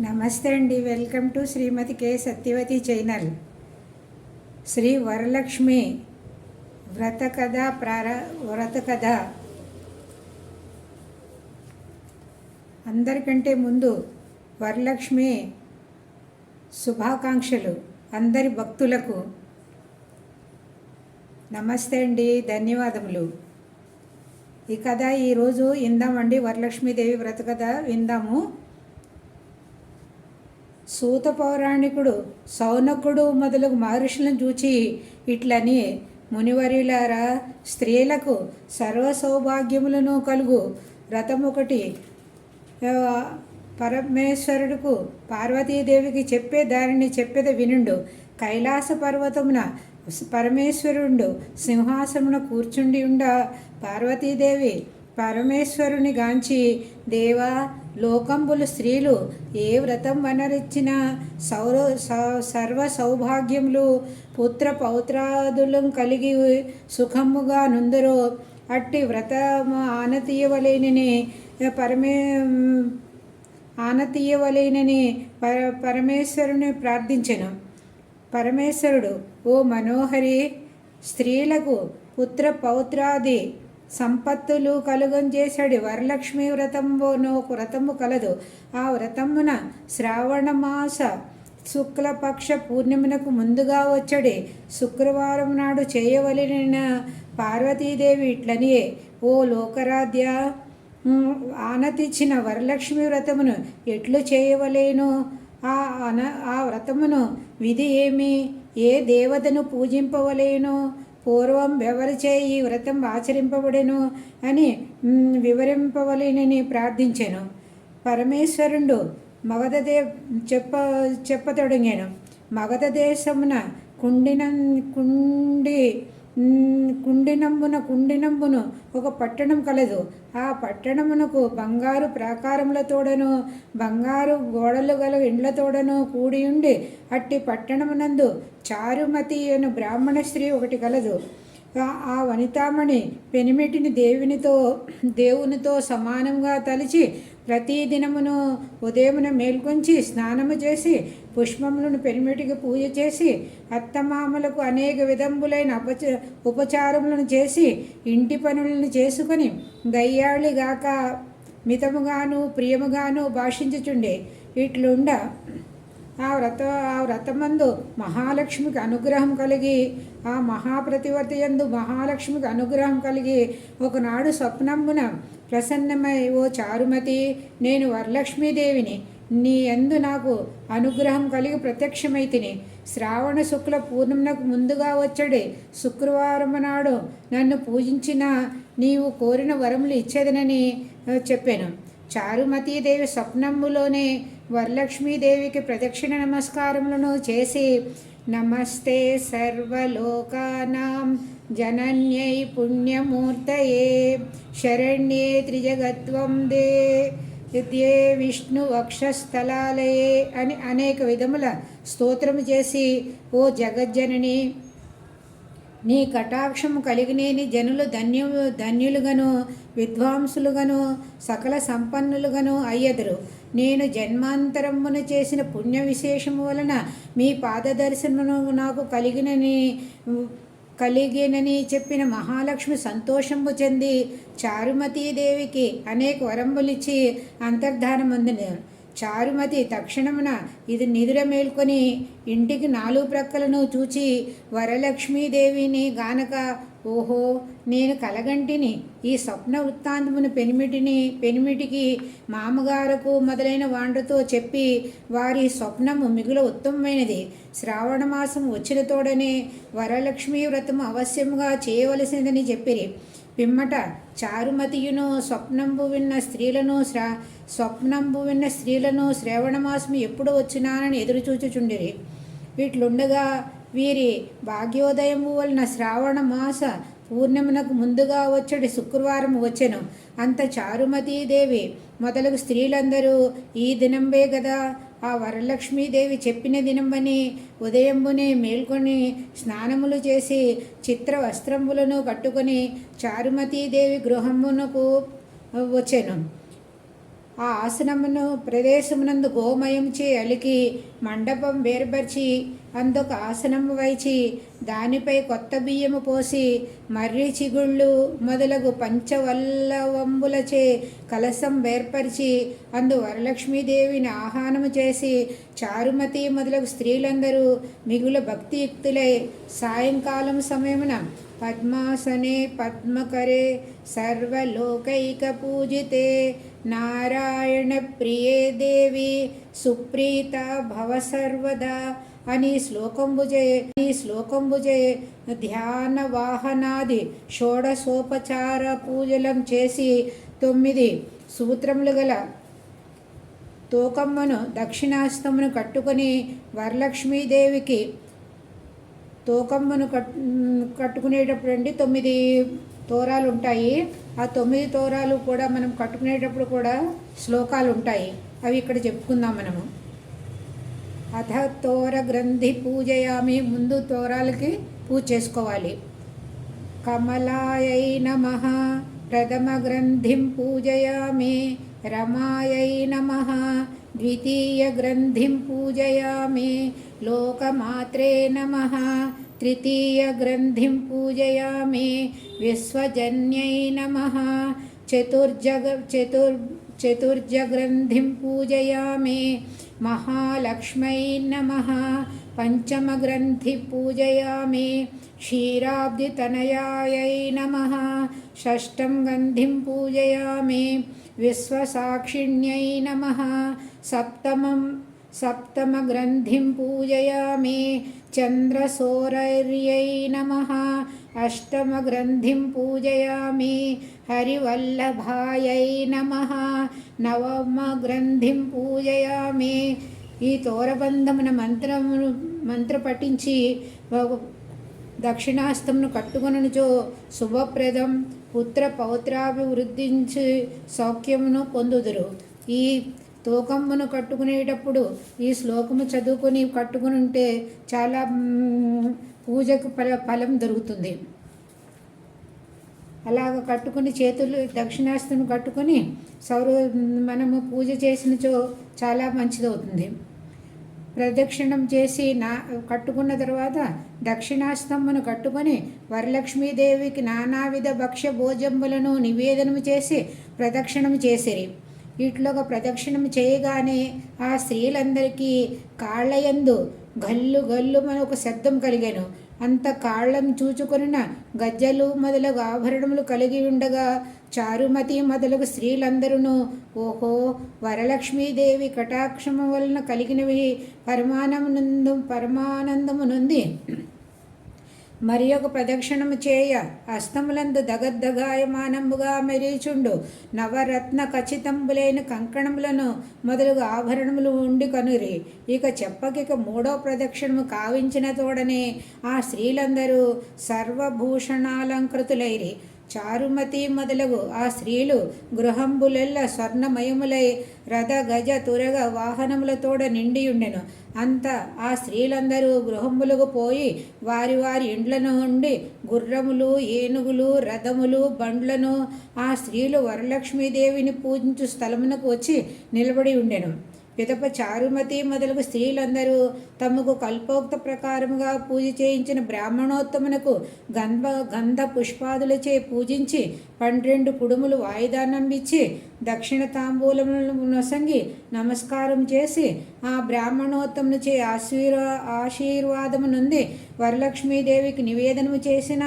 నమస్తే అండి. Welcome to Shrimati K. Satyavathi channel. Shri Varalakshmi వ్రత కథ ప్రార వ్రత కథ. అందరికంటే ముందు వరలక్ష్మి శుభాకాంక్షలు అందరి భక్తులకు. నమస్తే అండి. ధన్యవాదములు. ఈ కథ ఈరోజు విందామండి. వరలక్ష్మీదేవి వ్రత కథ విందాము. సూత పౌరాణికుడు సౌనకుడు మొదలగు మహర్షులను చూచి ఇట్లని మునివర్యులారా స్త్రీలకు సర్వ సౌభాగ్యములను కలుగు. రథం ఒకటి పరమేశ్వరుడుకు పార్వతీదేవికి చెప్పే దారిని చెప్పేద వినుండు. కైలాస పర్వతమున పరమేశ్వరుండు సింహాసమున కూర్చుండి ఉండ. పార్వతీదేవి పరమేశ్వరుని గాంచి దేవా లోకంబులు స్త్రీలు ఏ వ్రతం వనరిచ్చిన సౌర సర్వ సౌభాగ్యములు పుత్ర పౌత్రాదులను కలిగి సుఖముగా నుందరో. అట్టి వ్రతము ఆనతీయవలేనని పరమే ఆనతీయవలేనని పర పరమేశ్వరుని ప్రార్థించను. పరమేశ్వరుడు ఓ మనోహరి స్త్రీలకు పుత్ర పౌత్రాది సంపత్తులు కలుగంచేశాడు వరలక్ష్మి వ్రతంబోనో ఒక వ్రతము కలదు. ఆ వ్రతమున శ్రావణమాస శుక్లపక్ష పూర్ణిమనకు ముందుగా వచ్చడి. శుక్రవారం నాడు చేయవలన పార్వతీదేవి ఇట్లనియే ఓ లోకరాధ్య ఆనతిచ్చిన వరలక్ష్మి వ్రతమును ఎట్లు చేయవలేను? ఆ అన ఆ వ్రతమును విధి ఏమి? ఏ దేవతను పూజింపవలేను? పూర్వం ఎవరిచే ఈ వ్రతం ఆచరింపబడెను అని వివరింపవలేనని ప్రార్థించాను. పరమేశ్వరుడు మగధదే చెప్ప చెప్పతొడిగాను మగధ దేశమున కుండిన కుండి కుండినంబున కుండినంబును ఒక పట్టణం కలదు. ఆ పట్టణమునకు బంగారు ప్రాకారములతోడను బంగారు గోడలు గల ఇండ్లతోడను కూడి ఉండి అట్టి పట్టణమునందు చారుమతి అను బ్రాహ్మణ స్త్రీ ఒకటి కలదు. ఆ- ఆ వనితామణి పెనిమిటిని దేవునితో దేవునితో సమానంగా తలిచి ప్రతిదినమును ఉదయమున మేల్కొంచి స్నానము చేసి పుష్పములను పెనిమిటికి పూజ చేసి అత్తమామలకు అనేక విధములైన అపచ ఉపచారములను చేసి ఇంటి పనులను చేసుకొని గయ్యాళిగాక మితముగాను ప్రియముగాను భాషించుచుండే. ఇట్లుండ ఆ వ్రత ఆ వ్రతమందు మహాలక్ష్మికి అనుగ్రహం కలిగి ఆ మహాప్రతివర్తి యందు మహాలక్ష్మికి అనుగ్రహం కలిగి ఒకనాడు స్వప్నమున ప్రసన్నమై ఓ చారుమతి నేను వరలక్ష్మీదేవిని. నీ ఎందు నాకు అనుగ్రహం కలిగి ప్రత్యక్షమైతిని. శ్రావణ శుక్ల పూర్ణమునకు ముందుగా వచ్చడి. శుక్రవారం నాడు నన్ను పూజించిన నీవు కోరిన వరములు ఇచ్చేదనని చెప్పాను. చారుమతీదేవి స్వప్నమ్ములోనే వరలక్ష్మీదేవికి ప్రదక్షిణ నమస్కారములను చేసి నమస్తే సర్వలోకానాం జనన్యై పుణ్యమూర్తయే శరణ్యే త్రిజగత్వం దే దే విష్ణు వక్షస్థలాలయే అని అనేక విధముల స్తోత్రము చేసి ఓ జగజ్జనని నీ కటాక్షము కలిగినేని జనులు ధన్యు ధన్యులుగను విద్వాంసులుగను సకల సంపన్నులుగను అయ్యదురు. నేను జన్మాంతరమున చేసిన పుణ్య విశేషము వలన మీ పాదదర్శనము నాకు కలిగినని కలిగినని చెప్పిన మహాలక్ష్మి సంతోషము చెంది చారుమతీదేవికి అనేక వరంబులిచ్చి అంతర్ధానమందిన. చారుమతి తక్షణమున ఇది నిదుర మేల్కొని ఇంటికి నాలుగు ప్రక్కలను చూచి వరలక్ష్మీదేవిని గానక ఓహో నేను కలగంటిని. ఈ స్వప్న వృత్తాంతమును పెనిమిటిని పెనిమిటికి మామగారకు మొదలైన వాండ్రతో చెప్పి వారి స్వప్నము మిగుల ఉత్తమమైనది. శ్రావణ మాసం వచ్చిన తోడనే వరలక్ష్మీ వ్రతము అవశ్యముగా చేయవలసిందని చెప్పిరి. పిమ్మట చారుమతియును స్వప్నంబు విన్న స్త్రీలను శ్రా స్వప్నంబు విన్న స్త్రీలను శ్రావణమాసం ఎప్పుడు వచ్చినానని ఎదురుచూచుచుండిరి. వీట్లుండగా వీరి భాగ్యోదయము వలన శ్రావణ మాస పూర్ణిమనకు ముందుగా వచ్చడి శుక్రవారం వచ్చెను. అంత చారుమతీదేవి మొదలగు స్త్రీలందరూ ఈ దినంబే కదా ఆ వరలక్ష్మీదేవి చెప్పిన దినంబని ఉదయంబునే మేల్కొని స్నానములు చేసి చిత్ర వస్త్రములను కట్టుకొని చారుమతీదేవి గృహమునకు వచ్చెను. ఆ ఆసనమును ప్రదేశమునందు గోమయంచే అలికి మండపం వేర్పరిచి అందుకు ఆసనము వైచి దానిపై కొత్త బియ్యము పోసి మర్రి చిగుళ్ళు మొదలగు పంచవల్లవంబులచే కలసం వేర్పరిచి అందు వరలక్ష్మీదేవిని ఆహ్వానము చేసి చారుమతి మొదలగు స్త్రీలందరూ మిగుల భక్తియుక్తులై సాయంకాలం సమయమున పద్మాసనే పద్మకరే సర్వలోకైకపూజితే. నారాయణప్రియే దేవి సుప్రీత భవ సర్వదా. అని శ్లోకంబుజే ఈ శ్లోకంబుజే ధ్యాన వాహనాది షోడశోపచార పూజలం చేసి తొమ్మిది సూత్రములు గల తోకమ్మను దక్షిణాస్తమును కట్టుకొని వరలక్ష్మీదేవికి తోకమ్మను కట్ కట్టుకునేటప్పుడు అండి తొమ్మిది తోరాలు ఉంటాయి ఆ తొమ్మిది తోరాలు కూడా మనం కట్టుకునేటప్పుడు కూడా శ్లోకాలు ఉంటాయి అవి ఇక్కడ చెప్పుకుందాం మనము. అథ తోర గ్రంథి పూజయామి ముందు తోరాలకి పూజ చేసుకోవాలి. కమలాయై నమ ప్రథమ గ్రంథిం పూజయామి रमायै नमः। द्वितीयग्रन्थिं पूजयामि। लोकमात्रे नमः। तृतीयग्रन्थिं पूजयामि। विश्वजन्यै नमः। चतुर्जग, चतुर्, चतुर्जग्रन्थिं पूजयामि। महालक्ष्म्यै नमः। पञ्चमग्रन्थिपूजया मे क्षीराब्धितनयायै नमः षष्ठं गन्धिं पूजया मे विश्वसाक्षिण्यै नमः सप्तमं सप्तमग्रन्थिं पूजया मे चन्द्रसोरर्यै नमः अष्टमग्रन्थिं पूजयामि हरिवल्लभायै नमः नवमग्रन्थिं पूजयामि ఈ తోరబంధమున మంత్రమును మంత్ర పఠించి దక్షిణాస్తమును కట్టుకొనుచో శుభప్రదం పుత్ర పౌత్రాభివృద్ధించి సౌఖ్యమును పొందుదురు. ఈ తూకమ్మను కట్టుకునేటప్పుడు ఈ శ్లోకము చదువుకొని కట్టుకుని ఉంటే చాలా పూజకు ఫల ఫలం దొరుకుతుంది. అలాగ కట్టుకుని చేతులు దక్షిణాస్తను కట్టుకొని సౌర మనము పూజ చేసినచో చాలా మంచిదవుతుంది. ప్రదక్షిణం చేసి నా కట్టుకున్న తర్వాత దక్షిణాస్తంభను కట్టుకొని వరలక్ష్మీదేవికి నానావిధ భక్ష్య భోజంబులను నివేదనము చేసి ప్రదక్షిణం చేసిరి. వీటిలోగా ప్రదక్షిణం చేయగానే ఆ స్త్రీలందరికీ కాళ్ళయందు గల్లు గల్లు మన ఒక శబ్దం కలిగాను. అంత కాళ్ళం చూచుకొనిన గజ్జలు మొదలగు ఆభరణములు కలిగి ఉండగా చారుమతి మొదలగు స్త్రీలందరూ ఓహో వరలక్ష్మీదేవి కటాక్షము వలన కలిగినవి పరమానందం పరమానందము నుండి మరి ఒక ప్రదక్షిణము చేయ. అస్తములందు దగద్దగాయమానంబుగా మెరీచుండు. నవరత్న ఖచ్చితంబులైన కంకణములను మొదలుగా ఆభరణములు ఉండి కనురి. ఇక చెప్పకిక మూడో ప్రదక్షిణము కావించిన తోడనే ఆ స్త్రీలందరూ సర్వభూషణాలంకృతులైరి. చారుమతి మొదలగు ఆ స్త్రీలు గృహంబులెల్ల స్వర్ణమయములై రథ గజ తురగ వాహనములతోడ నిండియుండెను. అంత ఆ స్త్రీలందరూ గృహములకు పోయి వారి వారి ఇండ్లను ఉండి గుర్రములు ఏనుగులు రథములు బండ్లను ఆ స్త్రీలు వరలక్ష్మీదేవిని పూజించు స్థలమునకు వచ్చి నిలబడి ఉండెను. పిదప చారుమతి మొదలగు స్త్రీలందరూ తమకు కల్పోక్త ప్రకారముగా పూజ చేయించిన బ్రాహ్మణోత్తమునకు గంధ గంధ పుష్పాదులచే పూజించి పన్నెండు కుడుములు వాయిదానంబిచ్చి దక్షిణ తాంబూలములను నొసంగి నమస్కారం చేసి ఆ బ్రాహ్మణోత్తమునిచే ఆశీర్వా ఆశీర్వాదము నుండి వరలక్ష్మీదేవికి నివేదనము చేసిన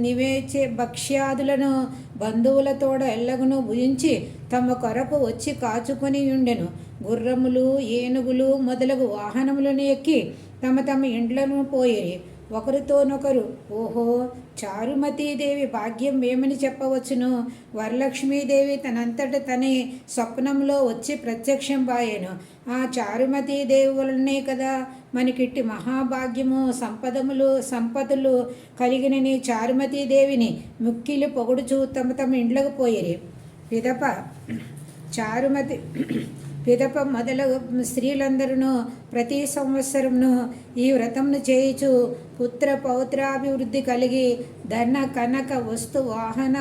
నివేచే భక్ష్యాదులను బంధువులతోడ ఎల్లగును భుజించి తమ కొరకు వచ్చి కాచుకొని ఉండెను గుర్రములు ఏనుగులు మొదలగు వాహనములను ఎక్కి తమ తమ ఇండ్లను పోయిరి ఒకరితోనొకరు ఓహో చారుమతీదేవి భాగ్యం ఏమని చెప్పవచ్చును? వరలక్ష్మీదేవి తనంతట తనే స్వప్నంలో వచ్చి ప్రత్యక్షం బాయేను ఆ చారుమతీదేవి వలనే కదా మనకిట్టి మహాభాగ్యము సంపదములు సంపదలు కలిగినని చారుమతీదేవిని ముక్కిలు పొగుడుచూ తమ తమ ఇండ్లకు పోయిరి. విదప. చారుమతి పిదప మొదలగు స్త్రీలందరూ ప్రతి సంవత్సరంను ఈ వ్రతంను చేయుచు పుత్ర పౌత్రాభివృద్ధి కలిగి ధన కనక వస్తు వాహన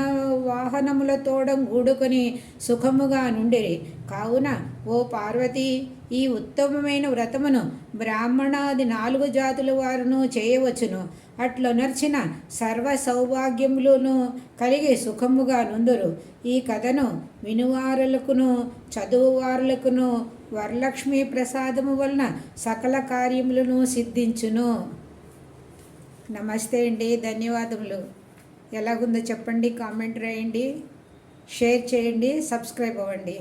వాహనములతోడం గూడుకొని సుఖముగా నుండిరి. కావున ఓ పార్వతి ఈ ఉత్తమమైన వ్రతమును బ్రాహ్మణాది నాలుగు జాతుల వారును చేయవచ్చును. అట్లునర్చిన సర్వ సౌభాగ్యములను కలిగి సుఖముగా నుందురు. ఈ కథను వినువారులకును చదువువారులకును వరలక్ష్మి ప్రసాదము వలన సకల కార్యములను సిద్ధించును. నమస్తే అండి ధన్యవాదములు. ఎలాగుందో చెప్పండి కామెంట్ రాయండి షేర్ చేయండి సబ్స్క్రైబ్ అవ్వండి.